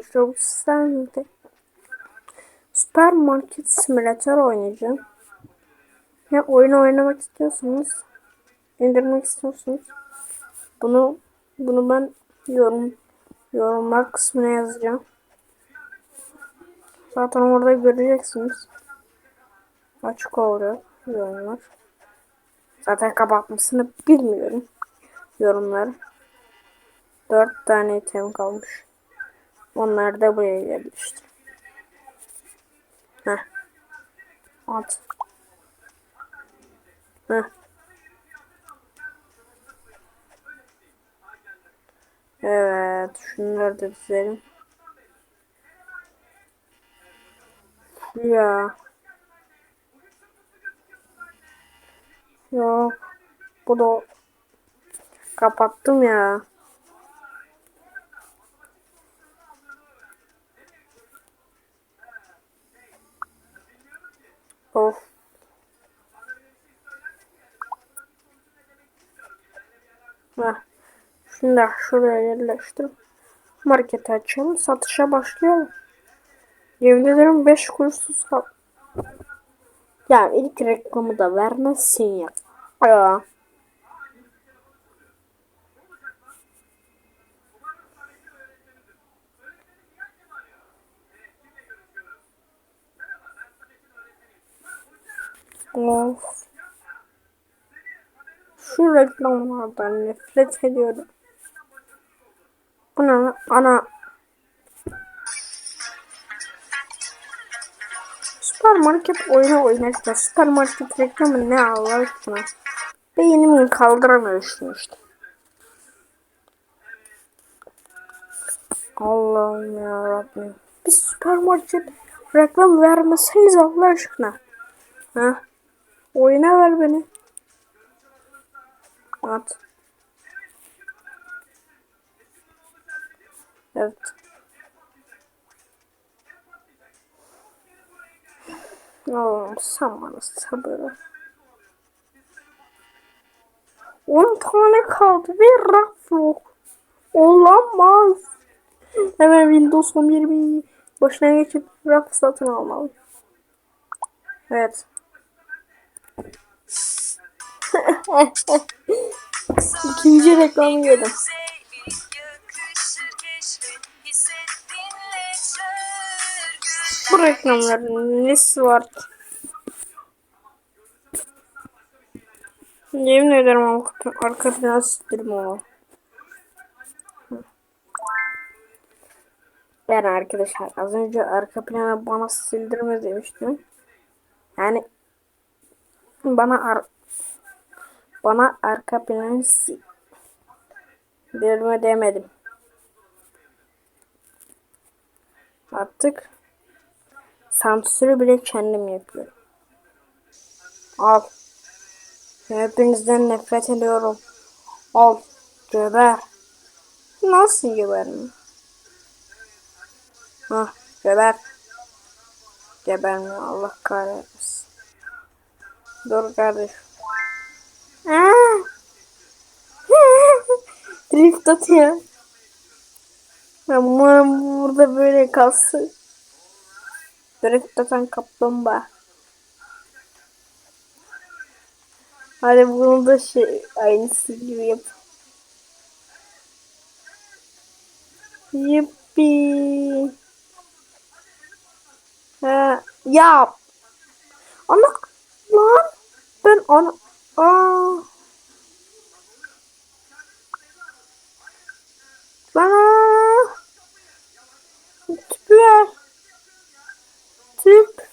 Çok güzeldi. Süpermarket simülatör oynayacağım. Ya oyun oynamak istiyorsanız, indirmek istiyorsanız bunu bunu ben yorum yorumlar kısmına yazacağım. Zaten orada göreceksiniz. Açık oluyor yorumlar. Zaten kapatmasını bilmiyorum yorumları. Dört tane item kalmış. Onları da buraya yerleştir. Heh. At. Heh. Evet. Şunları da dizelim. Ya. Yok. Bu da kapattım ya. Of. Heh. Şimdi şuraya yerleştir. Marketi açalım. Satışa başlayalım. Yemin ederim 5 kuruşsuz kal. Ya ilk reklamı da vermezsin ya. Ya. Of. Şu reklamlardan nefret ediyorum. Bu ne? Ana. Süpermarket oyunu oynarken süpermarket reklamı ne Allah aşkına. Beynimin kaldıramıyor şunu işte. Allah'ım ya Rabbim. Bir süpermarket reklam vermeseniz Allah aşkına. Ha? Oyuna ver beni. At. Evet. Allah'ım sen bana sabır ver. 10 tane kaldı bir raf yok. Olamaz. Hemen Windows 11 başına geçip raf satın almalı. Evet. İkinci reklamı yedim. Bu reklamların nesi var? Yemin ederim arka, arka plan sildim o. Ben arkadaşlar az önce arka planı bana sildirme demiştim. Yani bana ar bana arka planı sildirme demedim. Artık sansürü bile kendim yapıyorum. Al. Hepinizden nefret ediyorum. Al. Geber. Nasıl geberim? Hah. Geber. Gebermiyor. Allah kahretsin. Dur kardeş. Aa! Drift atıyor. Umarım burada böyle kalsın. Drift atan kaplumbağa. Hadi bunu da şey aynısı gibi yap. Yippi. Ha, yap. Ana lan ben ana aa bana tüpü ver. Tüp.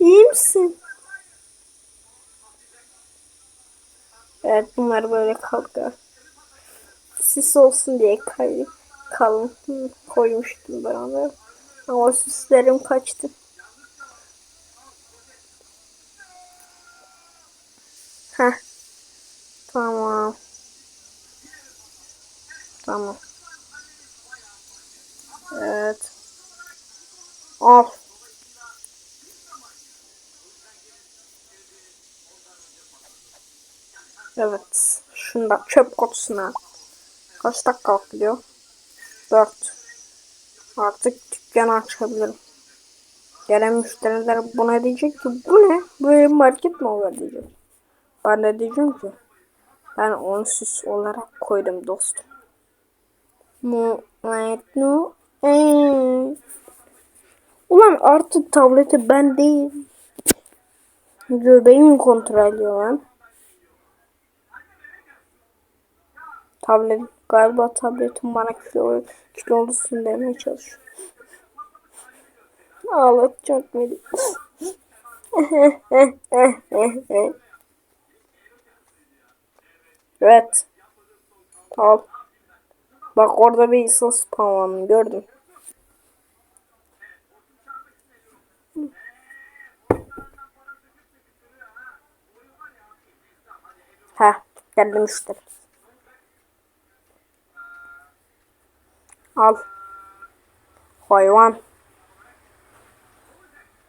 İyi misin? Evet bunlar böyle kaldı. Sis olsun diye kay kalın koymuştum ben onları. Ama süslerim kaçtı. Heh. Tamam. Tamam. Evet. Al. Evet. Şunda çöp kutusuna. Kaç dakika gidiyor? 4. Artık dükkan açabilirim. Gelen müşteriler buna diyecek ki bu ne? Böyle market mi olur diyecek. Ben de diyeceğim ki ben onu süs olarak koydum dostum. Mu no Ulan artık tableti ben değil. Göbeğimi kontrol ediyor lan. Tablet galiba tabletim bana kilo kilolusun demeye çalışıyor. Ağlatacak beni. evet. Al. Bak orada bir sos spawnlandı gördüm. Ha, geldim işte. Al. Hayvan.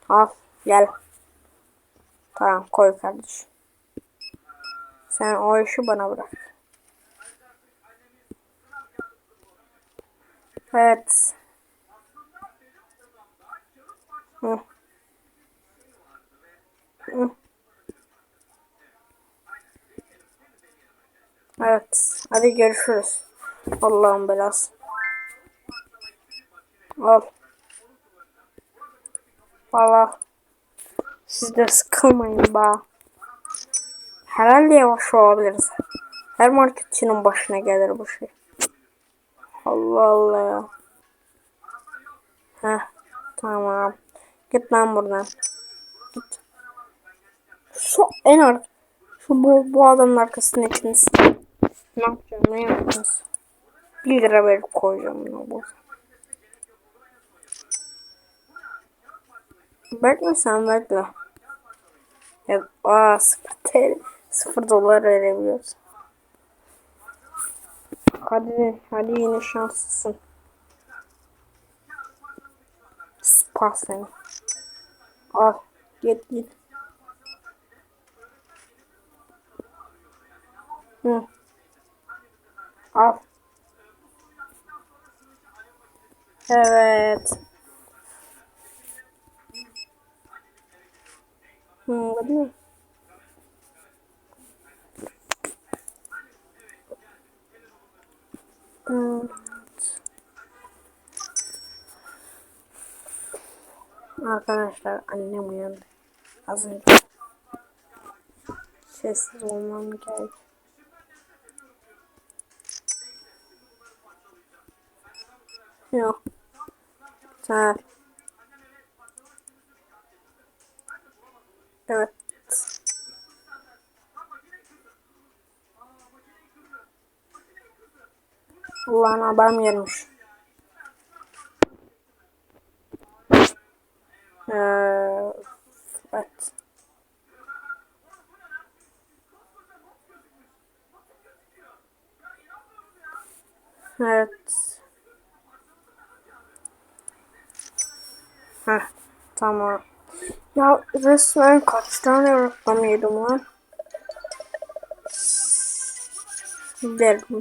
Al gel. Tamam koy kardeşim. Sen o işi bana bırak. Evet. Hı. Hı. Evet. Hadi görüşürüz. Allah'ın belası. Al. Valla. Siz de sıkılmayın ba. Herhalde yavaş olabiliriz. Her marketçinin başına gelir bu şey. Allah Allah ya. Heh. Tamam. Git lan buradan. Git. Şu en ar şu bu, bu adamın arkasına ikiniz. Ne yapacağım? Ne yapacağız? 1 lira verip koyacağım bunu bu. Bekle sen bekle. Ya, aa, sıfır, TL, sıfır dolar verebiliyoruz. Hadi, hadi yine şanslısın. Spa seni. Al, git git. Hı. Al. Evet. Hı, değil mi? Evet. Arkadaşlar annem uyandı. Az önce. Sessiz olmam gerek. Yok. Güzel. Evet. Allah'ın adam gelmiş. Ee, evet. Evet. Heh, tamam. Ya resmen kaç tane reklam yedim lan? Derim.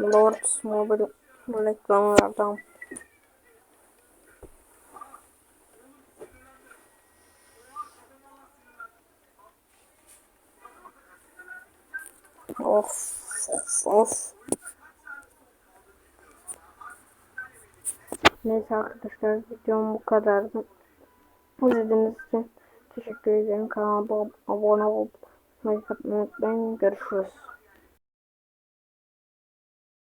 Lord Mobile reklamlardan. Of of of. Neyse arkadaşlar videom bu kadardı. İzlediğiniz için teşekkür ederim. Kanalıma abone olup like unutmayın. Görüşürüz.